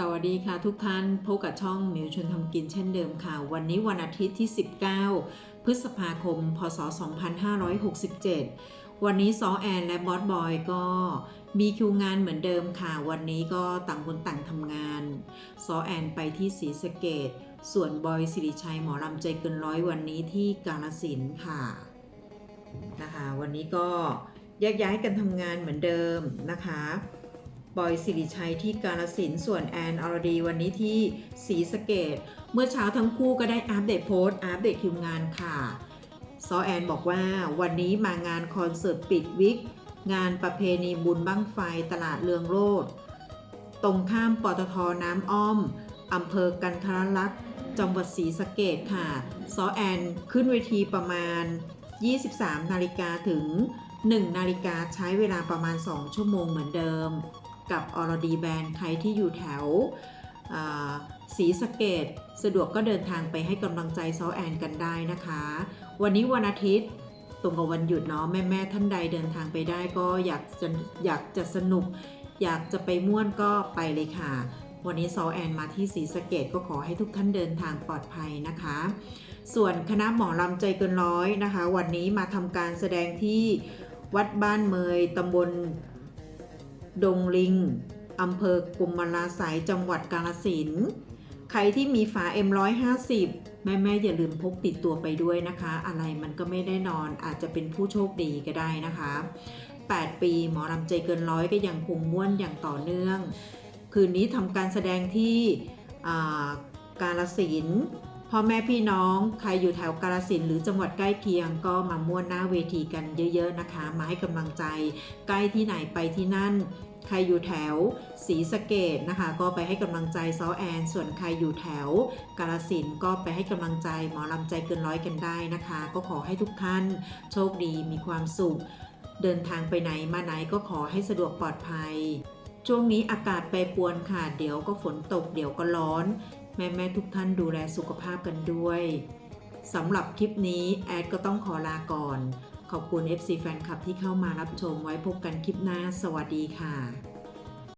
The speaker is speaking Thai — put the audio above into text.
สวัสดีค่ะทุกท่านพบกับช่องมิวชวนทำกินเช่นเดิมค่ะ วันนี้วันอาทิตย์ที่ 19 พฤษภาคม พศ 2567 วันนี้ซอแอนและบอสบอยก็มีคิวงานเหมือนเดิมค่ะ วันนี้ก็ต่างคนต่างทำงานซอแอนไปที่ศรีสะเกดส่วนบอยสิริชัยหมอลำใจเกินร้อยวันนี้ที่กาลสินค่ะนะคะ วันนี้ก็แยกย้ายกันทำงานเหมือนเดิมนะคะ บอยสิริชัยที่กาลสินส่วนแอนอรดีวันนี้ที่ศรีสะเกดเมื่อเช้าทั้งคู่ก็ได้อัปเดตโพสต์อัปเดตคิวงานค่ะซอแอนบอกว่าวันนี้มางานคอนเสิร์ตปิดวิก งานประเพณีบุญบั้งไฟตลาดเรืองโรดตรงข้ามปตทน้ำอ้อมอำเภอกันทรลักษณ์จังหวัดศรีสะเกดค่ะซอแอนขึ้นเวทีประมาณ 23 นาฬิกาถึง 1 นาฬิกาใช้เวลาประมาณ 2 ชั่วโมงเหมือนเดิม กับอรดีแบรนใครที่อยู่แถวอ่าศรีสเกดสะดวกก็เดินทางไปให้กำลังใจซอแอนกันได้นะคะ วันนี้วันอาทิตย์ตรงกับวันหยุดเนาะแม่แม่ท่านใดเดินทางไปได้ก็อยากจะอยากจะสนุก อยากจะไปม่วนก็ไปเลยค่ะ วันนี้ซอแอนมาที่ศรีสเกดก็ขอให้ทุกท่านเดินทางปลอดภัยนะคะ ส่วนคณะหมอลำใจเกินร้อยนะคะ วันนี้มาทำการแสดงที่วัดบ้านเมยตำบล ดงลิงอำเภอกุมารลาสายจังหวัดกาฬสินใครที่มีฝา M150 แม่แม่ๆอย่าลืมพกติดตัวไปด้วยนะคะ อะไรมันก็ไม่ได้นอนอาจจะเป็นผู้โชคดีก็ได้นะคะ 8 ปีหมอลำใจเกินร้อยก็ยังคงม่วนอย่างต่อเนื่อง คืนนี้ทำการแสดงที่กาฬสินพ่อแม่พี่น้องใครอยู่แถวกาฬสินหรือจังหวัดใกล้เคียงก็มาม่วนหน้าเวทีกันเยอะ ๆนะคะ มาให้กำลังใจใกล้ที่ไหนไปที่นั่น ใครอยู่แถวศรีสะเกดนะคะ ก็ไปให้กำลังใจซอแอน ส่วนใครอยู่แถวกาลสินก็ไปให้กำลังใจหมอลำใจเกินร้อยกันได้นะคะ ก็ขอให้ทุกท่านโชคดีมีความสุข เดินทางไปไหนมาไหนก็ขอให้สะดวกปลอดภัย ช่วงนี้อากาศแปรปรวนค่ะ เดี๋ยวก็ฝนตกเดี๋ยวก็ร้อน แม่ๆทุกท่านดูแลสุขภาพกันด้วยสำหรับคลิปนี้แอดก็ต้องขอลาก่อน ขอบคุณ FC แฟนคลับที่เข้ามารับชมไว้พบกันคลิปหน้า สวัสดีค่ะ